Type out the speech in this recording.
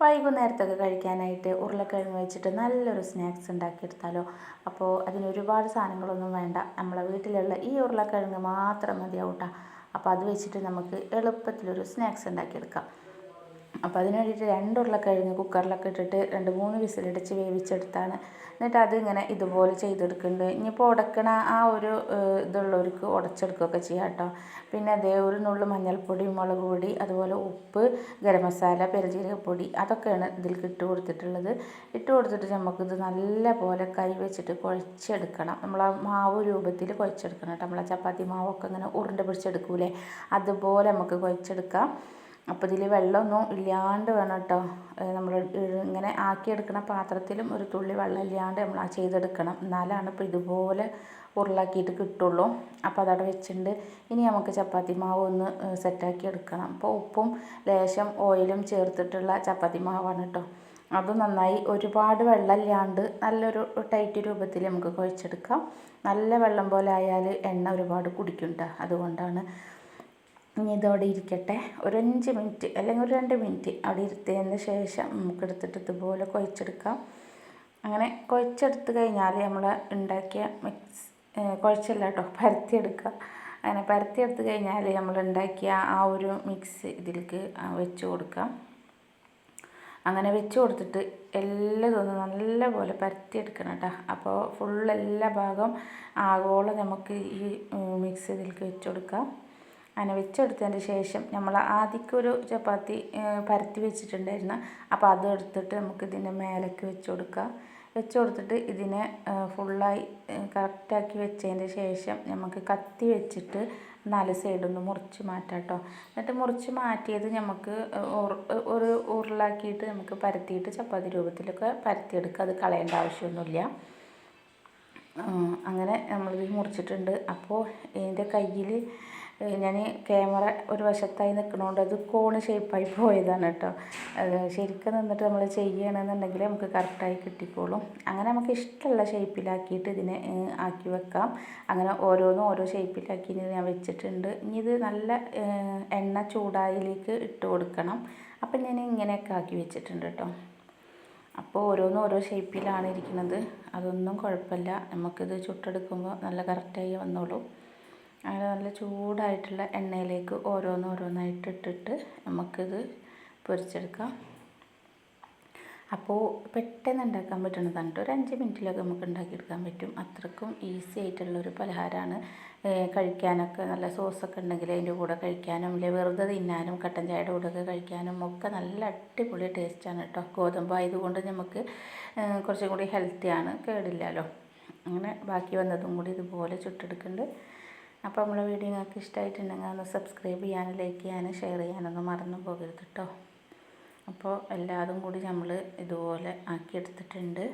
വൈകുന്നേരത്തൊക്കെ കഴിക്കാനായിട്ട് ഉരുളക്കിഴങ്ങ് വെച്ചിട്ട് നല്ലൊരു സ്നാക്സ് ഉണ്ടാക്കിയെടുത്താലോ? അപ്പോൾ അതിന് ഒരുപാട് സാധനങ്ങളൊന്നും വേണ്ട. നമ്മളെ വീട്ടിലുള്ള ഈ ഉരുളക്കിഴങ്ങ് മാത്രം മതിയാവും കേട്ടോ അപ്പോൾ അത് വെച്ചിട്ട് നമുക്ക് എളുപ്പത്തിലൊരു സ്നാക്സ് ഉണ്ടാക്കിയെടുക്കാം. അപ്പോൾ അതിന് വേണ്ടിയിട്ട് രണ്ട് ഉരുളക്കിഴങ്ങ് കുക്കറിലൊക്കെ ഇട്ടിട്ട് രണ്ട് മൂന്ന് വിസിലടിച്ച് വേവിച്ചെടുത്താണ്. എന്നിട്ട് അതിങ്ങനെ ഇതുപോലെ ചെയ്തെടുക്കുന്നുണ്ട്. ഇനിയിപ്പോൾ ഉടക്കണ ആ ഒരു ഇതുള്ളവർക്ക് ഉടച്ചെടുക്കുകയൊക്കെ ചെയ്യാം കേട്ടോ. പിന്നെ അതേ ഒരു നുള്ളു മഞ്ഞൾപ്പൊടി മുളക് പൊടി അതുപോലെ ഉപ്പ് ഗരം മസാല പെരുജീരകപ്പൊടി അതൊക്കെയാണ് ഇതിലേക്ക് ഇട്ട് കൊടുത്തിട്ടുള്ളത്. ഇട്ട് കൊടുത്തിട്ട് നമുക്കിത് നല്ല പോലെ കൈ വെച്ചിട്ട് കുഴച്ചെടുക്കണം. നമ്മൾ ആ മാവ് രൂപത്തിൽ കുഴച്ചെടുക്കണം കേട്ടോ. നമ്മളെ ചപ്പാത്തി മാവൊക്കെ ഇങ്ങനെ ഉരുണ്ട പിടിച്ചെടുക്കൂലേ? അതുപോലെ നമുക്ക് കുഴച്ചെടുക്കാം. അപ്പോൾ ഇതിൽ വെള്ളമൊന്നും ഇല്ലാണ്ട് വേണം കേട്ടോ നമ്മൾ ഇങ്ങനെ ആക്കിയെടുക്കുന്ന പാത്രത്തിലും ഒരു തുള്ളി വെള്ളം ഇല്ലാണ്ട് നമ്മൾ ആ ചെയ്തെടുക്കണം. എന്നാലാണ് ഇപ്പോൾ ഇതുപോലെ ഉരുളാക്കിയിട്ട് കിട്ടുള്ളൂ. അപ്പോൾ അതവിടെ വെച്ചിട്ടുണ്ട്. ഇനി നമുക്ക് ചപ്പാത്തി മാവ് ഒന്ന് സെറ്റാക്കി എടുക്കണം. അപ്പോൾ ഉപ്പും ലേശം ഓയിലും ചേർത്തിട്ടുള്ള ചപ്പാത്തി മാവാണ് കേട്ടോ അത് നന്നായി ഒരുപാട് വെള്ളമില്ലാണ്ട് നല്ലൊരു ടൈറ്റ് രൂപത്തിൽ നമുക്ക് കുഴച്ചെടുക്കാം. നല്ല വെള്ളം പോലെ ആയാൽ എണ്ണ ഒരുപാട് കുടിക്കും കേട്ടോ അതുകൊണ്ടാണ് ഇനി ഇതവിടെ ഇരിക്കട്ടെ. ഒരു അഞ്ച് മിനിറ്റ് അല്ലെങ്കിൽ ഒരു രണ്ട് മിനിറ്റ് അവിടെ ഇരുത്തിയതിന് ശേഷം നമുക്ക് എടുത്തിട്ട് ഇതുപോലെ കുഴച്ചെടുക്കാം. അങ്ങനെ കുഴച്ചെടുത്ത് കഴിഞ്ഞാൽ നമ്മൾ ഉണ്ടാക്കിയ മിക്സ് കുഴച്ചല്ല കേട്ടോ പരത്തിയെടുക്കുക. അങ്ങനെ പരത്തിയെടുത്ത് കഴിഞ്ഞാൽ നമ്മൾ ഉണ്ടാക്കിയ ആ ഒരു മിക്സ് ഇതിലേക്ക് വെച്ച് കൊടുക്കാം. അങ്ങനെ വെച്ച് കൊടുത്തിട്ട് നല്ല നല്ലപോലെ പരത്തിയെടുക്കണം കേട്ടോ. അപ്പോൾ ഫുൾ എല്ലാ ഭാഗം ആഗോളം നമുക്ക് ഈ മിക്സ് ഇതിലേക്ക് വെച്ച് കൊടുക്കാം. അങ്ങനെ വെച്ചെടുത്തതിന് ശേഷം നമ്മൾ ആദ്യക്കൊരു ചപ്പാത്തി പരത്തി വെച്ചിട്ടുണ്ടായിരുന്നു. അപ്പോൾ അത് എടുത്തിട്ട് നമുക്ക് ഇതിന്റെ മേലേക്ക് വെച്ച് കൊടുക്കുക. വെച്ച് കൊടുത്തിട്ട് ഇതിനെ ഫുള്ളായി കറക്റ്റാക്കി വെച്ചതിന് ശേഷം നമുക്ക് കത്തി വെച്ചിട്ട് നാല് സൈഡൊന്ന് മുറിച്ച് മാറ്റാം കേട്ടോ. എന്നിട്ട് മുറിച്ച് മാറ്റിയത് നമുക്ക് ഒരു ഉരുളാക്കിയിട്ട് നമുക്ക് പരത്തിയിട്ട് ചപ്പാത്തി രൂപത്തിലൊക്കെ പരത്തിയെടുക്കുക. അത് കളയേണ്ട ആവശ്യമൊന്നുമില്ല. അങ്ങനെ നമ്മളിത് മുറിച്ചിട്ടുണ്ട്. അപ്പോൾ എന്റെ കയ്യിൽ ഞാൻ ക്യാമറ ഒരു വശത്തായി നിൽക്കണോണ്ട് അത് കോണ് ഷേപ്പായി പോയതാണ് കേട്ടോ ശരിക്കും നിന്നിട്ട് നമ്മൾ ചെയ്യുകയാണെന്നുണ്ടെങ്കിൽ നമുക്ക് കറക്റ്റായി കിട്ടിക്കോളും. അങ്ങനെ നമുക്ക് ഇഷ്ടമുള്ള ഷേപ്പിലാക്കിയിട്ട് ഇതിനെ ആക്കി വെക്കാം. അങ്ങനെ ഓരോന്നും ഓരോ ഷേപ്പിലാക്കി ഞാൻ വെച്ചിട്ടുണ്ട്. ഇനി ഇത് നല്ല എണ്ണ ചൂടായിലേക്ക് ഇട്ട് കൊടുക്കണം. അപ്പം ഞാൻ ഇങ്ങനെയൊക്കെ ആക്കി വെച്ചിട്ടുണ്ട് കേട്ടോ അപ്പോൾ ഓരോന്നും ഓരോ ഷേപ്പിലാണ് ഇരിക്കുന്നത്. അതൊന്നും കുഴപ്പമില്ല. നമുക്കിത് ചുട്ടെടുക്കുമ്പോൾ നല്ല കറക്റ്റായി വന്നോളൂ. അങ്ങനെ നല്ല ചൂടായിട്ടുള്ള എണ്ണയിലേക്ക് ഓരോന്നോരോന്നായിട്ട് ഇട്ടിട്ട് നമുക്കിത് പൊരിച്ചെടുക്കാം. അപ്പോൾ പെട്ടെന്ന് ഉണ്ടാക്കാൻ പറ്റുന്നതാണ് ഒരു അഞ്ച് മിനിറ്റിലൊക്കെ നമുക്ക് ഉണ്ടാക്കിയെടുക്കാൻ പറ്റും. അത്രക്കും ഈസി ആയിട്ടുള്ള ഒരു പലഹാരമാണ് കഴിക്കാനൊക്കെ നല്ല സോസൊക്കെ ഉണ്ടെങ്കിൽ അതിന്റെ കൂടെ കഴിക്കാനും അല്ലെങ്കിൽ വെറുതെ തിന്നാനും കട്ടൻ ചായയുടെ കൂടെയൊക്കെ കഴിക്കാനും ഒക്കെ നല്ല അടിപൊളി ടേസ്റ്റാണ് കേട്ടോ. ഗോതമ്പ് ആയതുകൊണ്ട് നമുക്ക് കുറച്ചും കൂടി ഹെൽത്തിയാണ് കേടില്ലല്ലോ. അങ്ങനെ ബാക്കി വന്നതും കൂടി ഇതുപോലെ ചുട്ടെടുക്കുന്നുണ്ട്. അപ്പോൾ നമ്മളെ വീഡിയോ നിങ്ങൾക്ക് ഇഷ്ടമായിട്ടുണ്ടെങ്കിൽ ഒന്ന് സബ്സ്ക്രൈബ് ചെയ്യാനും ലൈക്ക് ചെയ്യാനും ഷെയർ ചെയ്യാനൊന്നും മറന്നു പോകരുത് കേട്ടോ. അപ്പോൾ എല്ലാതും കൂടി നമ്മൾ ഇതുപോലെ ആക്കിയെടുത്തിട്ടുണ്ട്.